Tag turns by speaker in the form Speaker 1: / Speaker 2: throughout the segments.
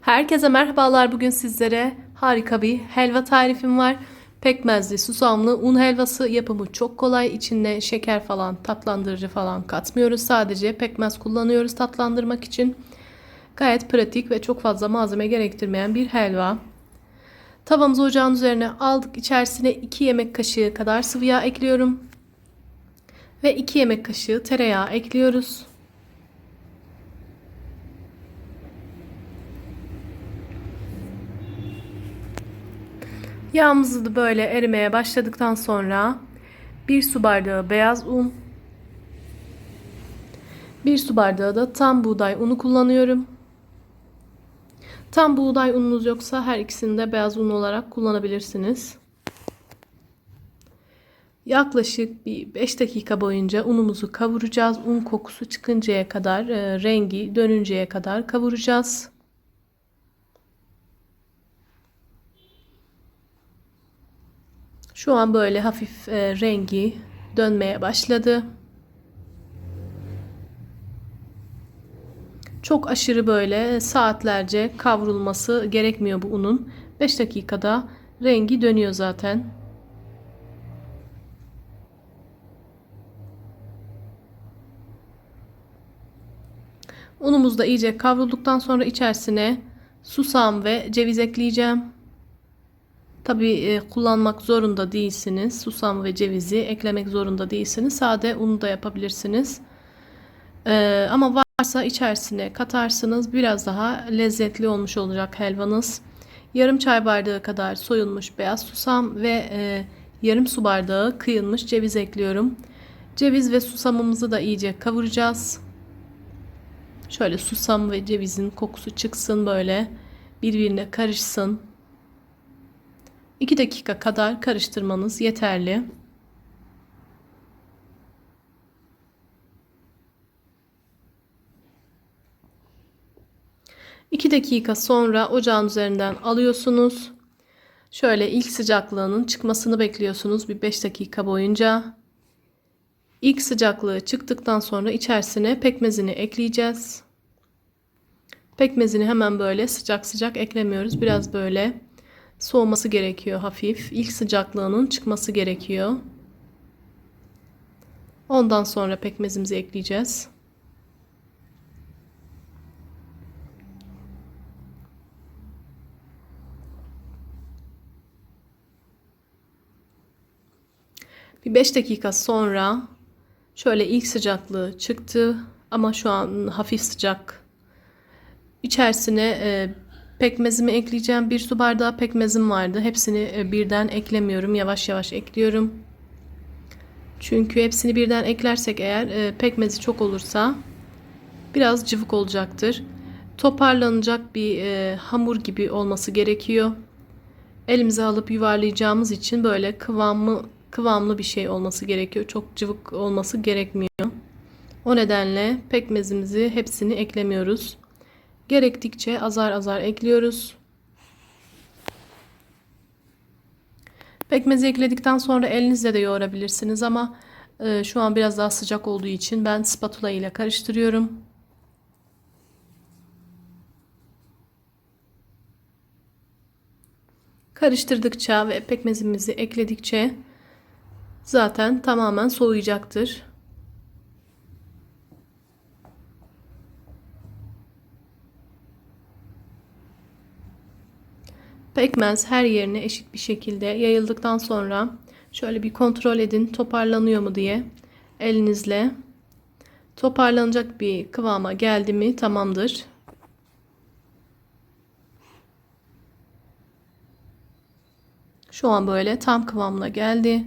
Speaker 1: Herkese merhabalar. Bugün sizlere harika bir helva tarifim var. Pekmezli, susamlı un helvası yapımı çok kolay. İçinde şeker falan, tatlandırıcı falan katmıyoruz. Sadece pekmez kullanıyoruz tatlandırmak için. Gayet pratik ve çok fazla malzeme gerektirmeyen bir helva. Tavamızı ocağın üzerine aldık. İçerisine 2 yemek kaşığı kadar sıvı yağ ekliyorum. Ve 2 yemek kaşığı tereyağı ekliyoruz. Yağımızı da böyle erimeye başladıktan sonra bir su bardağı beyaz un, bir su bardağı da tam buğday unu kullanıyorum. Tam buğday ununuz yoksa her ikisini de beyaz un olarak kullanabilirsiniz. Yaklaşık bir 5 dakika boyunca unumuzu kavuracağız. Un kokusu çıkıncaya kadar, e, rengi dönünceye kadar kavuracağız. Şu an böyle hafif e, rengi dönmeye başladı. Çok aşırı böyle saatlerce kavrulması gerekmiyor bu unun. 5 dakikada rengi dönüyor zaten. Unumuz da iyice kavrulduktan sonra içerisine susam ve ceviz ekleyeceğim. Tabi e, kullanmak zorunda değilsiniz. Susam ve cevizi eklemek zorunda değilsiniz. Sade unu da yapabilirsiniz. E, ama varsa içerisine katarsınız. Biraz daha lezzetli olmuş olacak helvanız. Yarım çay bardağı kadar soyulmuş beyaz susam ve e, yarım su bardağı kıyılmış ceviz ekliyorum. Ceviz ve susamımızı da iyice kavuracağız. Şöyle susam ve cevizin kokusu çıksın böyle birbirine karışsın. 2 dakika kadar karıştırmanız yeterli. İki dakika sonra ocağın üzerinden alıyorsunuz. Şöyle ilk sıcaklığının çıkmasını bekliyorsunuz bir 5 dakika boyunca. İlk sıcaklığı çıktıktan sonra içerisine pekmezini ekleyeceğiz. Pekmezini hemen böyle sıcak sıcak eklemiyoruz. Biraz böyle soğuması gerekiyor hafif. İlk sıcaklığının çıkması gerekiyor. Ondan sonra pekmezimizi ekleyeceğiz. Bir 5 dakika sonra şöyle ilk sıcaklığı çıktı ama şu an hafif sıcak. İçerisine e, Pekmezimi ekleyeceğim. Bir su bardağı pekmezim vardı. Hepsini e, birden eklemiyorum. Yavaş yavaş ekliyorum. Çünkü hepsini birden eklersek eğer e, pekmezi çok olursa biraz cıvık olacaktır. Toparlanacak bir e, hamur gibi olması gerekiyor. Elimize alıp yuvarlayacağımız için böyle kıvamlı kıvamlı bir şey olması gerekiyor. Çok cıvık olması gerekmiyor. O nedenle pekmezimizi hepsini eklemiyoruz. Gerektikçe azar azar ekliyoruz. Pekmezi ekledikten sonra elinizle de yoğurabilirsiniz ama e, şu an biraz daha sıcak olduğu için ben spatula ile karıştırıyorum. Karıştırdıkça ve pekmezimizi ekledikçe zaten tamamen soğuyacaktır. Pekmez her yerine eşit bir şekilde yayıldıktan sonra şöyle bir kontrol edin toparlanıyor mu diye elinizle toparlanacak bir kıvama geldi mi tamamdır. Şu an böyle tam kıvamına geldi.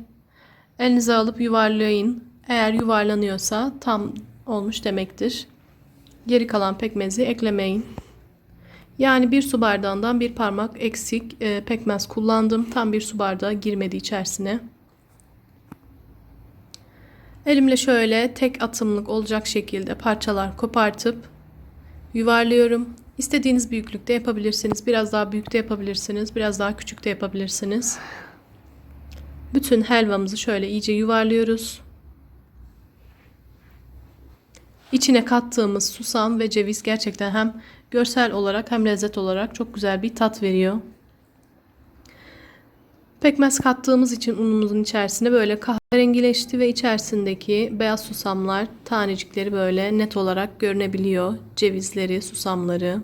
Speaker 1: Elinize alıp yuvarlayın. Eğer yuvarlanıyorsa tam olmuş demektir. Geri kalan pekmezi eklemeyin. Yani bir su bardağından bir parmak eksik e, pekmez kullandım. Tam bir su bardağı girmedi içerisine. Elimle şöyle tek atımlık olacak şekilde parçalar kopartıp yuvarlıyorum. İstediğiniz büyüklükte yapabilirsiniz. Biraz daha büyük de yapabilirsiniz. Biraz daha küçük de yapabilirsiniz. Bütün helvamızı şöyle iyice yuvarlıyoruz. İçine kattığımız susam ve ceviz gerçekten hem görsel olarak hem lezzet olarak çok güzel bir tat veriyor. Pekmez kattığımız için unumuzun içerisine böyle kahverengileşti ve içerisindeki beyaz susamlar tanecikleri böyle net olarak görünebiliyor. Cevizleri, susamları.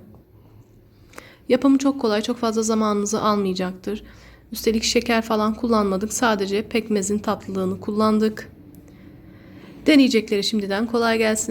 Speaker 1: Yapımı çok kolay, çok fazla zamanınızı almayacaktır. Üstelik şeker falan kullanmadık. Sadece pekmezin tatlılığını kullandık. Deneyecekleri şimdiden kolay gelsin.